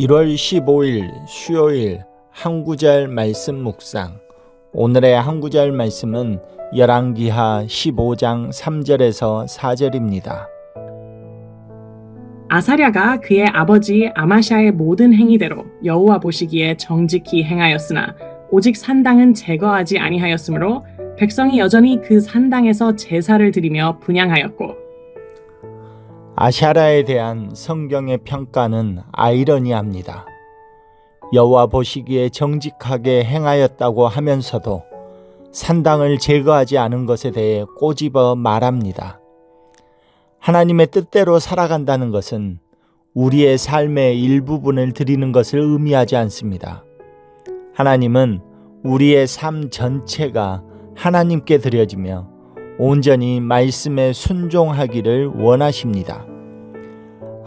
1월 15일 수요일 한구절 말씀 묵상. 오늘의 한구절 말씀은 열왕기하 15장 3절에서 4절입니다. 아사랴가 그의 아버지 아마샤의 모든 행위대로 여호와 보시기에 정직히 행하였으나 오직 산당은 제거하지 아니하였으므로 백성이 여전히 그 산당에서 제사를 드리며 분양하였고 아샤라에 대한 성경의 평가는 아이러니합니다. 여호와 보시기에 정직하게 행하였다고 하면서도 산당을 제거하지 않은 것에 대해 꼬집어 말합니다. 하나님의 뜻대로 살아간다는 것은 우리의 삶의 일부분을 드리는 것을 의미하지 않습니다. 하나님은 우리의 삶 전체가 하나님께 드려지며 온전히 말씀에 순종하기를 원하십니다.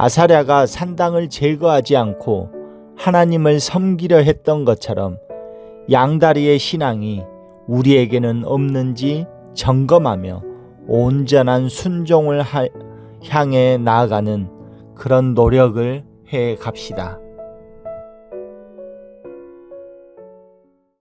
아사랴가 산당을 제거하지 않고 하나님을 섬기려 했던 것처럼 양다리의 신앙이 우리에게는 없는지 점검하며 온전한 순종을 하- 향해 나아가는 그런 노력을 해 갑시다.